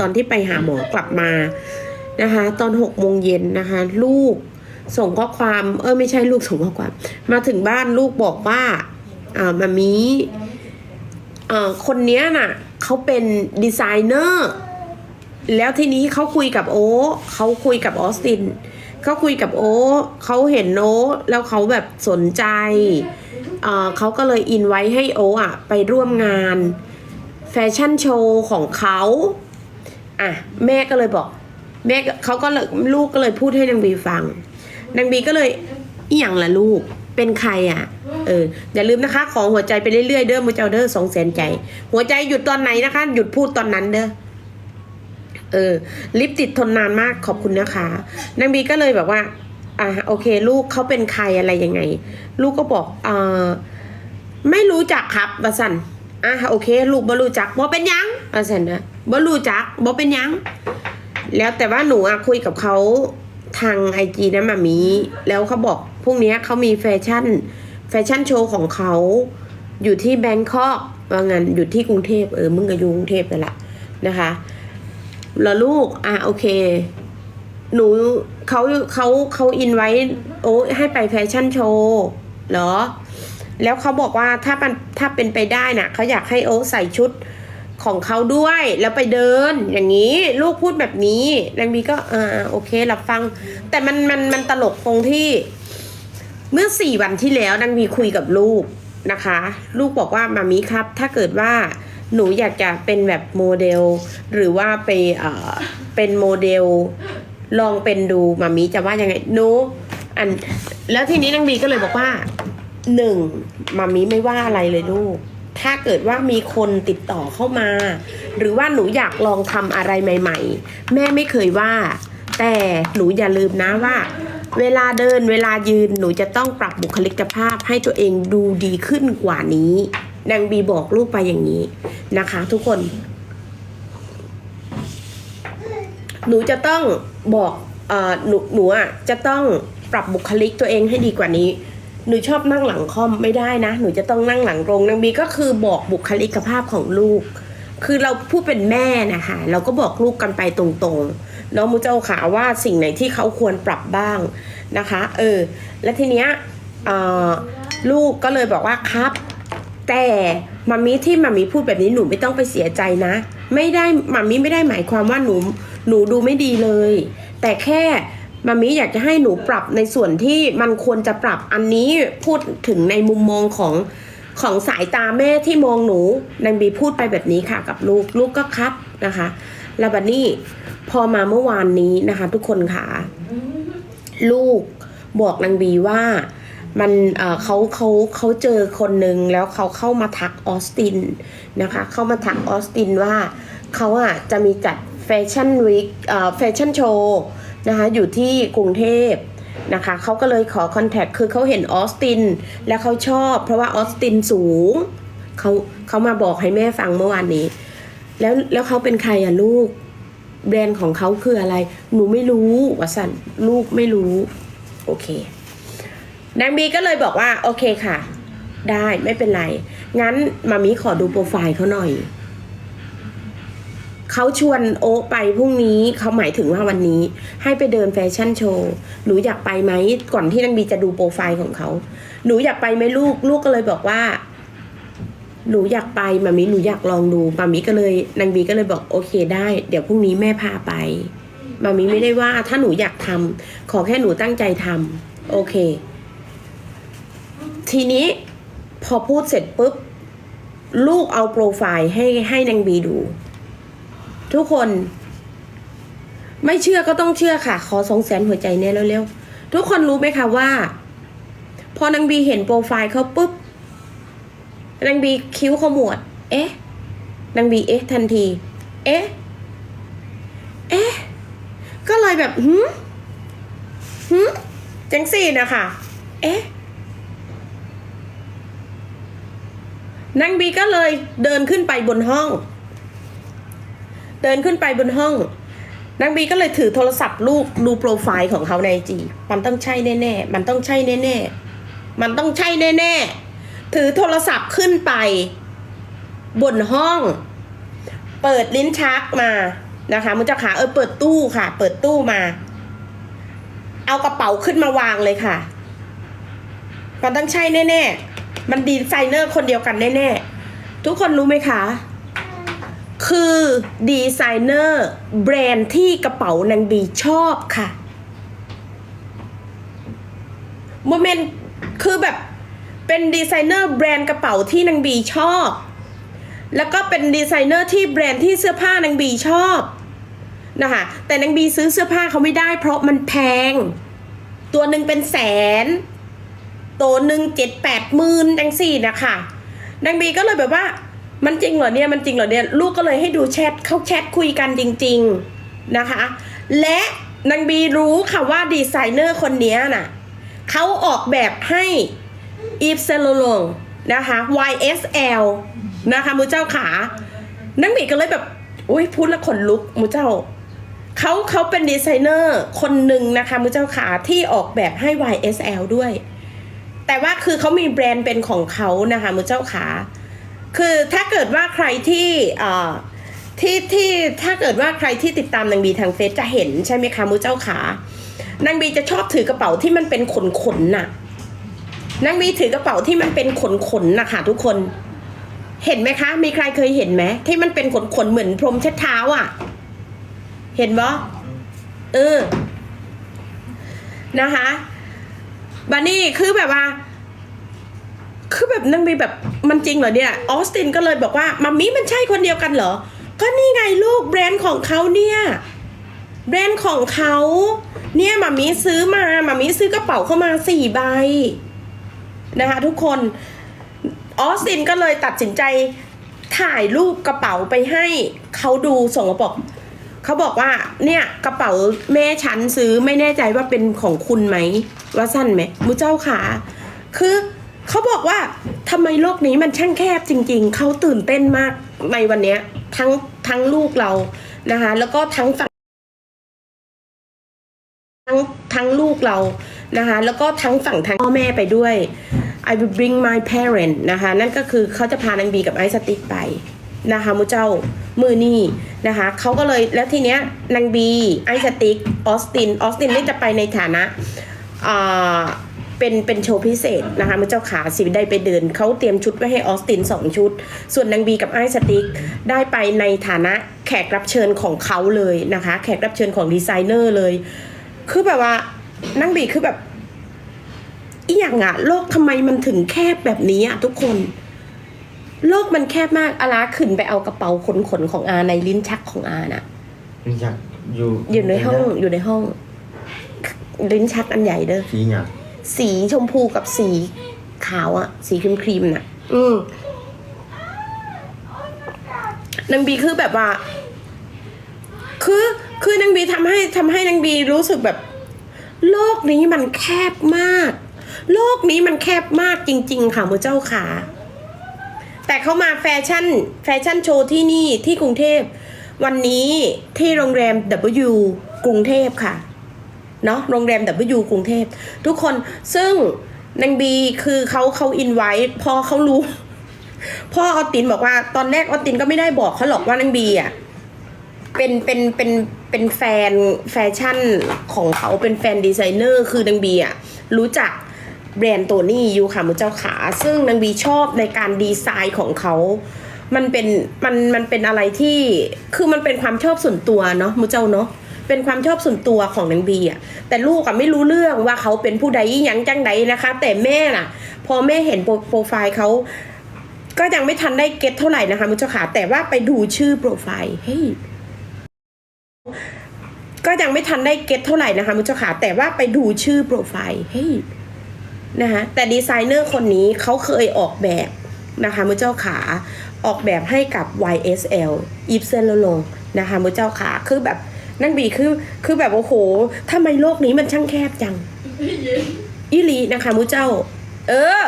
ตอนที่ไปหาหมอกลับมานะคะ ตอนหกโมงเย็นนะคะ ลูกส่งข้อความ เออไม่ใช่ลูกส่งข้อความ มาถึงบ้านลูกบอกว่าอ่ามามีอ่าคนเนี้ยน่ะเขาเป็นดีไซเนอร์แล้วทีนี้เขาคุยกับโอ๊เขาคุยกับออสตินเขาคุยกับโอ๊เขาเห็นโอ๊แล้วเขาแบบสนใจเอ่อเขาก็เลยอินไว้ให้โอ๊อะไปร่วมงานแฟชั่นโชว์ของเขา อะแม่ก็เลยบอก แม่เขาก็เลยลูกก็เลยพูดให้นางบีฟังนางบีก็เลยอีหยังล่ะลูกเป็นใครอะเอออย่าลืมนะคะ ของหัวใจไปเรื่อยๆเด้อมูเจ้าเด้อสองแสนใจ หัวใจหยุดตอนไหนนะคะ หยุดพูดตอนนั้นเด้อเออ ลิปติดทนนานมากขอบคุณนะคะนางบีก็เลยแบบว่าอ่าโอเค ลูกเขาเป็นใครอะไรยังไง ลูกก็บอกเอ่าไม่รู้จักครับบาสัน อะโอเค ลูกบ่รู้จักบ่เป็นยังบาสันนะบ่รู้จักบ่เป็นยัง แล้วแต่ว่าหนูอะคุยกับเขาทางไอจีนะมามี แล้วเขาบอกพรุ่งนี้เขามีแฟชั่น แฟชั่นโชว์ของเขาอยู่ที่แบงคอกว่างั้นอยู่ที่กรุงเทพเออมึงก็อยู่กรุงเทพนั่นแหละนะคะแล้วลูกอะโอเค หนูเขาเขาเขาอินไว้ โอ้ให้ไปแฟชั่นโชว์เหรอ แล้วเขาบอกว่าถ้ามันถ้าเป็นไปได้น่ะเขาอยากให้โอ๊คใส่ชุดของเขาด้วยแล้วไปเดินอย่างนี้ ลูกพูดแบบนี้นางบีก็อ่าโอเครับฟัง แต่มันมันมันตลกตรงที่ เมื่อสี่วันที่แล้วนางบีคุยกับลูกนะคะ ลูกบอกว่ามามีครับ ถ้าเกิดว่าหนูอยากจะเป็นแบบโมเดล หรือว่าไปเอ่อเป็นโมเดลลองเป็นดูมามีจะว่ายังไงหนูอัน แล้วทีนี้นางบีก็เลยบอกว่า หนึ่งมามีไม่ว่าอะไรเลยลูก ถ้าเกิดว่ามีคนติดต่อเข้ามา หรือว่าหนูอยากลองทำอะไรใหม่ ๆ แม่ไม่เคยว่า แต่หนูอย่าลืมนะว่า เวลาเดินเวลายืนหนูจะต้องปรับบุคลิกภาพให้ตัวเองดูดีขึ้นกว่านี้นางบีบอกลูกไปอย่างนี้นะคะ ทุกคน หนูจะต้องบอกอหนูหนูอะจะต้องปรับบุคลิกตัวเองให้ดีกว่านี้ หนูชอบนั่งหลังคอมไม่ได้นะ หนูจะต้องนั่งหลังตรงนางบีก็คือบอกบุคลิกภาพของลูก คือเราผู้เป็นแม่นะคะ เราก็บอกลูกกันไปตรงๆเนาะมูเจ้าขาว่าสิ่งไหนที่เขาควรปรับบ้างนะคะ เออ และทีเนี้ยลูกก็เลยบอกว่าครับ แต่มามีที่มามีพูดแบบนี้หนูไม่ต้องไปเสียใจนะ ไม่ได้มามีไม่ได้หมายความว่าหนูหนูดูไม่ดีเลย แต่แค่ มามีอยากจะให้หนูปรับในส่วนที่มันควรจะปรับอันนี้พูดถึงในมุมมองของของสายตาแม่ที่มองหนูนางบีพูดไปแบบนี้ค่ะกับลูกลูกก็ครับนะคะ แล้วบัดนี้พอมาเมื่อวานนี้นะคะ ทุกคนค่ะ ลูกบอกนางบีว่ามันเขาเขาเขาเจอคนหนึ่งแล้วเขาเข้ามาทักออสตินนะคะ เข้ามาทักออสตินว่าเขาอะจะมีจัดแฟชั่นวีคแฟชั่นโชว์ นะคะอยู่ที่กรุงเทพนะคะเขาก็เลยขอคอนแทคคือเขาเห็นออสติน แล้วเขาชอบ เพราะว่าออสตินสูงเขาเขามาบอกให้แม่ฟังเมื่อวานนี้ แล้วแล้วเขาเป็นใครอะลูก แบรนด์ของเขาคืออะไร หนูไม่รู้วสันลูกไม่รู้ โอเคนางบีก็เลยบอกว่า โอเคค่ะ ได้ไม่เป็นไร งั้นมามีขอดูโปรไฟล์เขาหน่อย เขาชวนโอ๊ไปพรุ่งนี้เขาหมายถึงว่าวันนี้ ให้ไปเดินแฟชั่นโชว์หนูอยากไปไหมก่อนที่นางบีจะดูโปรไฟล์ของเขาหนูอยากไปไหมลูกลูกก็เลยบอกว่าหนูอยากไปมามิหนูอยากลองดูมามิก็เลยนางบีก็เลยบอกโอเคได้ เดี๋ยวพรุ่งนี้แม่พาไปมามิไม่ได้ว่าถ้าหนูอยากทำขอแค่หนูตั้งใจทำโอเค ทีนี้พอพูดเสร็จปุ๊บ ลูกเอาโปรไฟล์ให้ให้นางบีดู ทุกคน ไม่เชื่อก็ต้องเชื่อค่ะ ขอสองแสนหัวใจเนี่ยเร็วๆทุกคนรู้ไหมคะว่า พอนางบีเห็นโปรไฟล์เขาปุ๊บนางบีคิ้วขมวด เอ๊ะนางบีเอ๊ะทันที เอ๊ะ เอ๊ะ ก็เลยแบบหืมหืมจังสี่นะคะเอ๊ะนางบีก็เลยเดินขึ้นไปบนห้อง เดินขึ้นไปบนห้อง นางบีก็เลยถือโทรศัพท์ลูกดูโปรไฟล์ของเขาในจีมันต้องใช่แน่ๆ มันต้องใช่แน่ๆ มันต้องใช่แน่ๆ ถือโทรศัพท์ขึ้นไป บนห้อง เปิดลิ้นชักมานะคะมุจขาเออเปิดตู้ค่ะ เปิดตู้มา เอากระเป๋าขึ้นมาวางเลยค่ะ มันต้องใช่แน่ๆ มันดีไซเนอร์คนเดียวกันแน่ๆ ทุกคนรู้ไหมคะ คือดีไซเนอร์แบรนด์ที่กระเป๋านางบีชอบค่ะโมเมนต์คือแบบเป็นดีไซเนอร์แบรนด์กระเป๋าที่นางบีชอบ แล้วก็เป็นดีไซเนอร์ที่แบรนด์ที่เสื้อผ้านางบีชอบนะคะแต่นางบีซื้อเสื้อผ้าเขาไม่ได้ เพราะมันแพง ตัวหนึ่งเป็นแสน ตัวหนึ่งเจ็ดแปดหมื่นจังสี่นะคะนางบีก็เลยแบบว่า มันจริงเหรอเนี่ยมันจริงเหรอเนี่ยลูกก็เลยให้ดูแชทเขาแชทคุยกันจริง ๆนะคะ และนางบีรู้ค่ะว่าดีไซเนอร์คนนี้น่ะเขาออกแบบให้อีฟเซลลงนะคะ YSL นะคะมูเจ้าขานางบีก็เลยแบบอุ้ยพูดแล้วขนลุกมูเจ้าเขาเขาเป็นดีไซเนอร์คนหนึ่งนะคะมูเจ้าขาที่ออกแบบให้ YSL ด้วย แต่ว่าคือเขามีแบรนด์เป็นของเขานะคะมูเจ้าขา คือถ้าเกิดว่าใครที่ที่ที่ถ้าเกิดว่าใครที่ติดตามนางบีทางเฟซจะเห็นใช่ไหมคะมูเจ้าขานางบีจะชอบถือกระเป๋าที่มันเป็นขนขนน่ะนางบีถือกระเป๋าที่มันเป็นขนขนๆนะคะทุกคนเห็นไหมคะ มีใครเคยเห็นไหมที่มันเป็นขนขนเหมือนพรมเช็ดเท้าอะ เห็นบ่เออนะคะบันนี่คือแบบว่า คือแบบนางบีแบบมันจริงเหรอเนี่ยออสตินก็เลยบอกว่ามัมมี่มันใช่คนเดียวกันเหรอ ก็นี่ไงลูกแบรนด์ของเขาเนี่ยแบรนด์ของเขาเนี่ยมัมมี่ซื้อมามัมมี่ซื้อกระเป๋าเข้ามาสี่ใบนะคะทุกคนออสตินก็เลยตัดสินใจถ่ายรูปกระเป๋าไปให้เขาดูส่งมาบอกเขาบอกว่าเนี่ยกระเป๋าแม่ฉันซื้อไม่แน่ใจว่าเป็นของคุณไหมว่าสั้นไหมมุเจ้าขาคือ เขาบอกว่าทำไมโลกนี้มันช่างแคบจริง ๆ เขาตื่นเต้นมากในวันเนี้ยทั้งทั้งลูกเรานะคะ แล้วก็ทั้งฝั่งทั้งทั้งลูกเรานะคะ แล้วก็ทั้งฝั่งทางพ่อแม่ไปด้วย I will bring my parent นะคะ นั่นก็คือเขาจะพานางบีกับไอซ์สติ๊กไปนะคะมุเจ้ามือนี่นะคะเขาก็เลยแล้วทีเนี้ยนางบีไอซ์สติ๊กออสตินออสตินนี่จะไปในฐานะอ่า เป็นเป็นโชว์พิเศษนะคะมุเจ้าขาสิได้ไปเดินเขาเตรียมชุดไว้ให้ออสตินสองชุด ส่วนนางบีกับไอซ์สติ๊กได้ไปในฐานะแขกรับเชิญของเขาเลยนะคะ แขกรับเชิญของดีไซเนอร์เลย คือแบบว่านางบีคือแบบอีหยังอะโลกทำไมมันถึงแคบแบบนี้อะทุกคน โลกมันแคบมากอาลาขึ้นไปเอากระเป๋าขนขนๆของอาในลิ้นชักของอาน่ะอยากอยู่อยู่ในห้องอยู่ในห้อง ลิ้นชักอันใหญ่เด้อสีเนี่ย สีชมพูกับสีขาวอะสีครีมครีมๆน่ะ อืมนางบีคือแบบว่า คือคือนางบีทำให้ทำให้นางบีรู้สึกแบบ โลกนี้มันแคบมาก โลกนี้มันแคบมากจริง ๆ ค่ะมือเจ้าขาแต่เขามาแฟชั่น แฟชั่นโชว์ที่นี่ที่กรุงเทพ วันนี้ที่โรงแรม W กรุงเทพค่ะ เนาะโรงแรม W กรุงเทพ ทุกคนซึ่งนางบีคือเขาเขาอินไว้พอเขารู้ พ่อออตินบอกว่าตอนแรกออตินก็ไม่ได้บอกเขาหรอกว่านางบีอะเป็นเป็นเป็นเป็นแฟนแฟชั่นของเขาเป็นแฟนดีไซเนอร์คือนางบีอะรู้จักแบรนด์ตัวนี้อยู่ค่ะมุเจ้าขา ซึ่งนางบีชอบในการดีไซน์ของเขา มันเป็นมันมันเป็นอะไรที่คือมันเป็นความชอบส่วนตัวเนาะมุเจ้าเนาะ เป็นความชอบส่วนตัวของนางบีอะแต่ลูกอะไม่รู้เรื่องว่าเขาเป็นผู้ใดยังจังใดนะคะ แต่แม่น่ะ พอแม่เห็นโปรไฟล์เขาก็ยังไม่ทันได้เก็ตเท่าไหร่นะคะมุเจ้าขาแต่ว่าไปดูชื่อโปรไฟล์เฮ้ยก็ยังไม่ทันได้เก็ตเท่าไหร่นะคะมุเจ้าขาแต่ว่าไปดูชื่อโปรไฟล์เฮ้ยนะคะแต่ดีไซเนอร์คนนี้เขาเคยออกแบบนะคะมุเจ้าขาออกแบบให้กับ YSL อีฟเซนลงนะคะมุเจ้าขาคือแบบ นั่งบีคือคือแบบโอ้โหทำไมโลกนี้มันช่างแคบจัง อีหลีนะคะมุเจ้า เออ